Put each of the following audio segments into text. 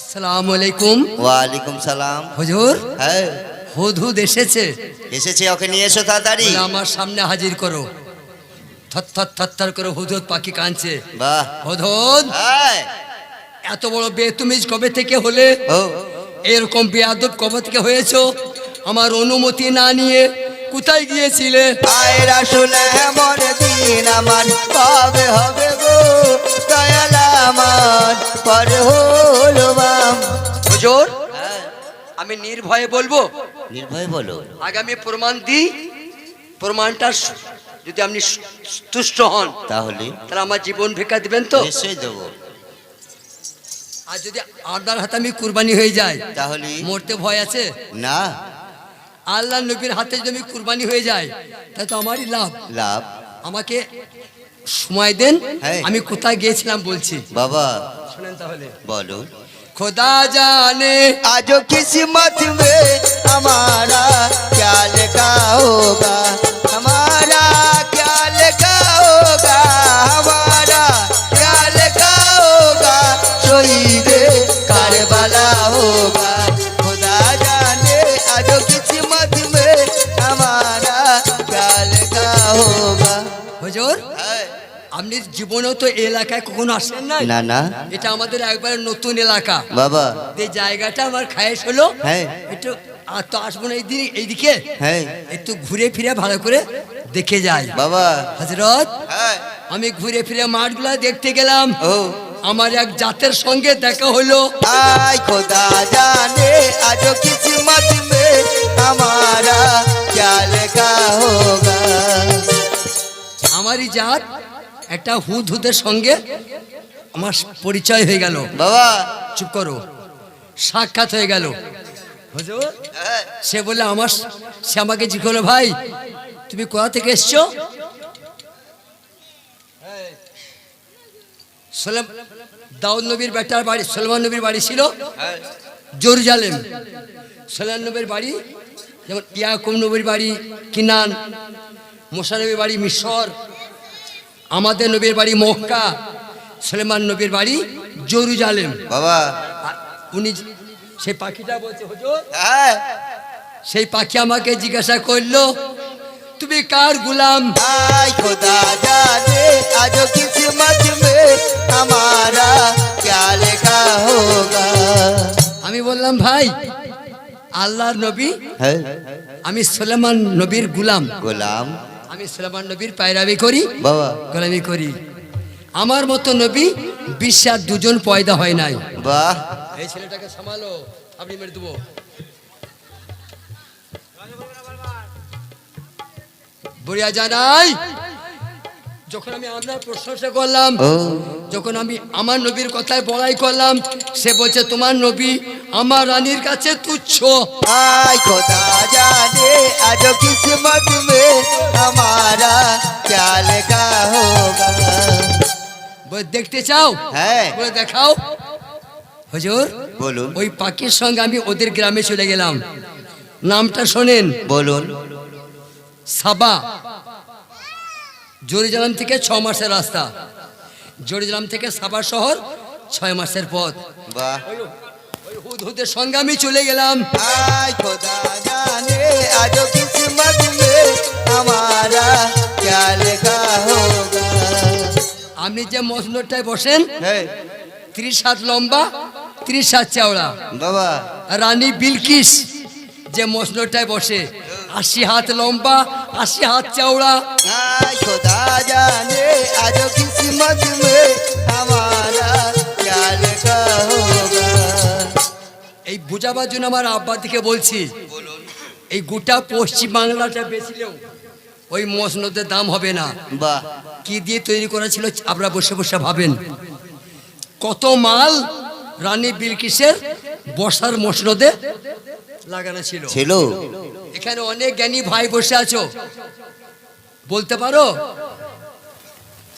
আসসালামু আলাইকুম। ওয়ালাইকুম সালাম। হুজুর হ্যাঁ। হুদহুদ এসেছে। এসেছে ওকে নিয়ে এসো তাড়াতাড়ি। আমার সামনে হাজির করো। থর থর থর থর করে হুদহুদ পাখি কাঁদছে। বাহ। হুদহুদ হ্যাঁ। এত বড় বেতুমিজ কবে থেকে হলে? ও। এরকম বেয়াদব কবে থেকে হয়েছো? আমার অনুমতি না নিয়ে কোথায় গিয়েছিলে? আয়ের দিন আমার কবে হবে গো? দয়াল আমার। পর হলো বাম হুজুর হ্যাঁ। আমি নির্ভয়ে বলব। নির্ভয়ে বলো। আগামী প্রমাণ দিই। প্রমাণটা যদি আপনি তুষ্ট হন তাহলে? তাহলে আমার জীবন ভিক্ষা দিবেন তো? নিশ্চয়ই দেবো। আর যদি আপনার হাতে আমি কুরবানি হয়ে যাই তাহলে? মরতে ভয় আছে? না। আল্লাহ নবীর হাতে যদি আমি কুরবানি হয়ে যাই তাহলে তো আমারই লাভ। লাভ? আমাকে সময় দেন হ্যাঁ। আমি কোথায় গিয়েছিলাম বলছি বাবা শুনেন তাহলে बोलो খোদা জানে आज किस्मत में हमारा क्या लिखा होगा हमारा क्या আপনি জীবনেও তো এই এলাকায় কখনো আসেন নাই না না এটা আমাদের একবারে নতুন এলাকা বাবা যে জায়গাটা আমার খায়েশ হলো হ্যাঁ। একটু আর তো আসবো না এইদিকে এইদিকে হ্যাঁ একটু ঘুরে ফিরে ভালো করে দেখে যাই বাবা হজরত হ্যাঁ আমি ঘুরে ফিরে মাঠগুলা দেখতে গেলাম ও আমার এক জাতের সঙ্গে দেখা হলো आय खुदा जाने आज किस्मत में हमारा क्या लिखा होगा আমারই জাত একটা হুদ হুদের সঙ্গে আমার পরিচয় হয়ে গেল। বাবা। চুপ করো। সাক্ষাৎ হয়ে গেল। সে বলে আমার সে আমাকে জিজ্ঞেস করল ভাই তুমি কোথা থেকে এসছো? সোলেম দাউদ নবীর বেটার বাড়ি সলমান নবীর বাড়ি ছিল জেরুজালেম। সোলেমান নবীর বাড়ি যেমন ইয়াকুব নবীর বাড়ি কিনান মোসা নবীর বাড়ি মিশর আমাদের নবীর বাড়ি মক্কা সালেমান নবীর বাড়ি জরুজালেম। বাবা। উনি সেই পাখিটা বলছে হুজুর হ্যাঁ। সেই পাখি আমাকে জিজ্ঞাসা করল তুমি কার গুলাম? ভাই খোদা জানে আজ কিসমত মে আমারা লেখা হোগা। আমি বললাম ভাই আল্লাহর নবী হ্যাঁ। আমি সুলেমান নবীর গুলাম। গোলাম। আমি সালামান নবীর পায়রাবি করি? বাবা। গোলামি করি। আমার মতো নবী বিশ্বাস দুজন পয়দা হয় নাই। বাহ। এই ছেলেটাকে সামালো আপনি মেরে দেবো। বুড়িয়া জানাই যখন আমি আপনার প্রশংসা করলাম যখন আমি আমার নবীর কথায় বড়াই করলাম সে বলছে তোমার নবী আমার রানীর কাছে তুচ্ছ आय खुदा जाने आज किस्मत में हमारा क्या लिखा होगा বলে, দেখতে চাও হ্যাঁ বলে দেখাও হুজুর বলুন ওই পাখির সঙ্গে আমি ওদের গ্রামে চলে গেলাম নামটা শোনেন বলুন সাবা জরিজালাম থেকে ছ মাসের রাস্তা জোরজলাম থেকে সাবা শহর ছয় মাসের পথ। বাহ। হুদের সঙ্গে আমি চলে গেলাম। আপনি যে মজনুরটায় বসেন ত্রিশ হাত লম্বা ত্রিশ হাত চাওড়া। বাবা। রানী বিলকিস যে মজনুরটায় বসে আশি হাত লম্বা আশি হাত চাওড়া। जाने आज किस्मत में हमारा क्या लिखा होगा এই বুঝাবার জন্য আমার আব্বা দিকে বলছি এই গোটা পশ্চিম বাংলাটা বেচিলেও ওই মসনদের দাম হবে না বাহ কি দিয়ে তৈরি করা ছিল আপনারা বসে বসে ভাবেন কত মাল রানী বিলকিসের বসার মসনদে লাগানো ছিল ছিল এখানে অনেক জ্ঞানী ভাই বসে আছো বলতে পারো?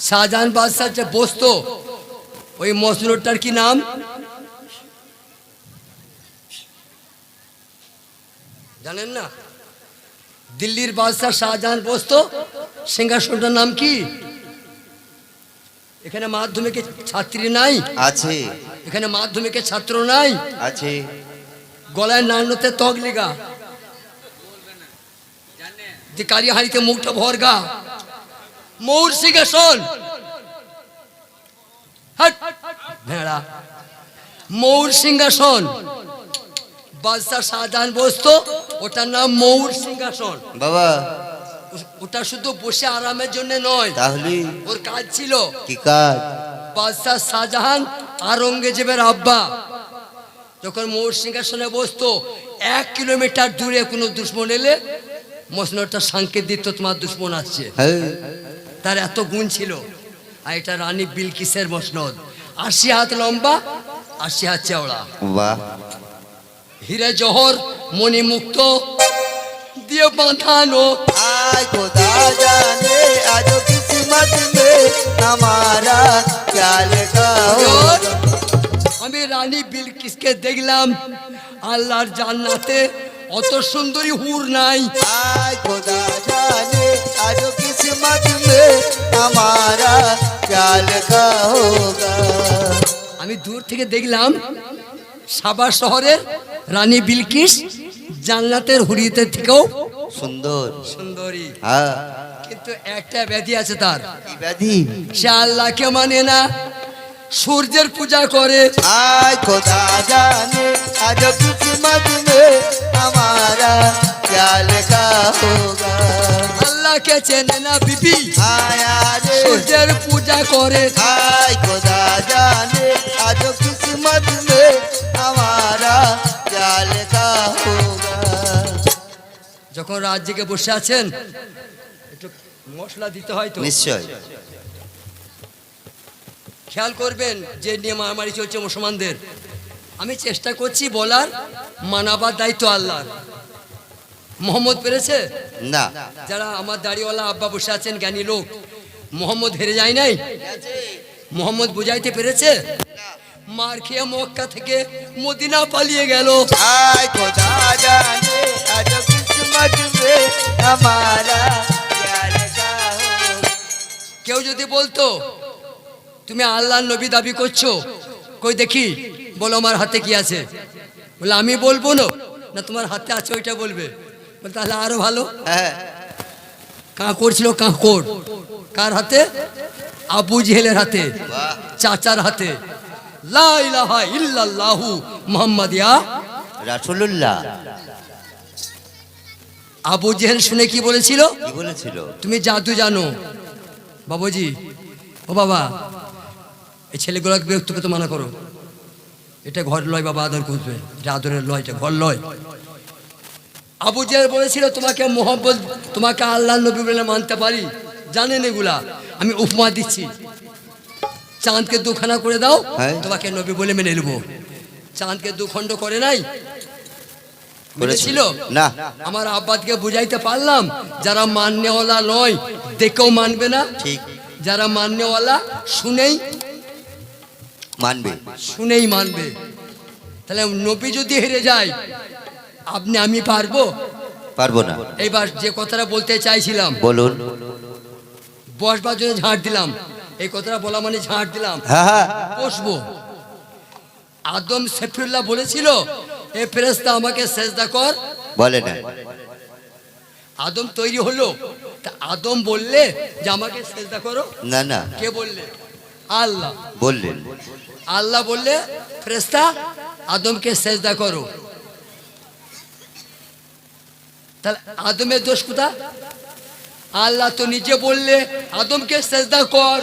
শাহজাহান বাদশাহ যে বসতো ওই মসনদটার কি নাম? জানেন না? দিল্লির বাদশাহ শাহজাহান বসতো সিংহাসনটার নাম কি? এখানে মাধ্যমিকের ছাত্রী নাই? আছে। এখানে মাধ্যমিকের ছাত্র নাই? আছে। গলায় নান্নতে তগলিগা যে হাড়িতে মুখটা ভরগা মৌর সিংহাসন হাট! ভেড়া। মৌর সিংহাসন বাদশাহ শাহজাহান বসতো ওটার নাম মৌর সিংহাসন বাবা। ওটা শুধু বসে আরামের জন্য নয়। তাহলে? ওর কাজ ছিল। কি কাজ? বাদশাহ শাহজাহান আরঙ্গজেবের আব্বা। যখন মৌর সিংহাসনে বসতো এক কিলোমিটার দূরে কোনো দুশ্মন এলে মসনদটা সাংকেত দিত তোমার দুশ্মন আসছে। হ্যাঁ। তার এত গুণ ছিল। আর এটা রানী বিলকিসের মসনদ। আশি হাত লম্বা আশি হাত চেওড়া। হিরে জহর মণিমুক্ত দিয়ে বাঁধানো। আয় খোদা জানে আজ কিসমত মে আমারা আমি রানী বিলকিসকে দেখলাম আল্লাহর জান্নাতে। অত সুন্দরী হুর নাই। আমি দূর থেকে দেখলাম সাবা শহরে রানী বিলকিস জান্নাতের হুড়িতে থেকেও সুন্দর। সুন্দরী। হ্যাঁ। কিন্তু একটা ব্যাধি আছে তার। ব্যাধি? সে আল্লাহকে মানে না সূর্যের পূজা করে। আয় খোদা জানে আজ কিছু মাঝে हमारा क्या लिखा होगा আল্লাহকে চেনে না বিবি आया रे সূর্যের পূজা করে आय खुदा जाने आज किस्मत में हमारा क्या लिखा होगा যখন রাজ্যকে বসে আছেন একটু মশলা দিতে হয় তো নিশ্চয় খেয়াল করবেন যে নিয়ে মারামারি চলছে মুসলমানদের আমি চেষ্টা করছি বলার মানাবার দায়িত্ব আল্লাহর। মোহাম্মদ পেরেছে? না। যারা আমার দাড়িওয়ালা আব্বা বসে আছেন জ্ঞানী লোক মোহাম্মদ হেরে যায় নাই? মোহাম্মদ বুঝাইতে পেরেছে? মার খেয়ে মক্কা থেকে মদিনা পালিয়ে গেল। কেউ যদি বলতো তুমি আল্লাহ নবী দাবি করছ কই দেখি বলো আমার হাতে কি আছে? বলে আমি বলব না। না তোমার হাতে আছে ওইটা বলবে। বলে তাহলে আরও ভালো। হ্যাঁ। কাঁকড় ছিল কাঁকড় কার। হাতে? আবু জেহেলের হাতে চাচার হাতে। লা ইলাহা ইল্লাল্লাহু মুহাম্মাদিয়া রাসূলুল্লাহ। আবু জেহেল শুনে কি বলেছিল? বলেছিল? তুমি জাদু জানো। বাবুজি ও বাবা এই ছেলেগুলোকে বিরক্ত করতে মানা করো। এটা ঘর লয় বাবা আদর করবে এটা আদরের লয় এটা ঘর লয়। আবু জেহেল বলেছিল তোমাকে মোহাম্মদ তোমাকে আল্লাহ নবী বলে মানতে পারি। জানেন এগুলা? আমি উপমা দিচ্ছি। চাঁদকে দুখানা করে দাও হ্যাঁ। তোমাকে নবী বলে মেনে নেব। চাঁদকে দুখণ্ড করে নাই? মেনেছিল না। আমার আব্বাদকে বুঝাইতে পারলাম যারা মান্যওয়ালা নয় দেখেও মানবে না। ঠিক। যারা মান্যওয়ালা শুনেই মানবে। শুনেই মানবে। তাহলে নবী যদি হেরে যায় আপনি আমি পারব? পারব না। এইবার যে কথাটা বলতে চাইছিলাম বলুন। বসবার জন্য ঝাড় দিলাম। এই কথাটা বলা মানে ঝাড় দিলাম। বসবো। আদম সেফিউল্লাহ বলেছিল এ ফেরেস্তা আমাকে সেজদা কর। বলে না। আদম তৈরি হলো। তা আদম বললে যে আমাকে সেজদা করো? না না। কে বললে? আল্লাহ। বললেন। আল্লাহ বললে ফ্রেস্তা আদমকে সেজদা করো। তাহলে আদমের দোষ কোথা আল্লাহ তো নিজে বললে আদমকে সেজদা কর।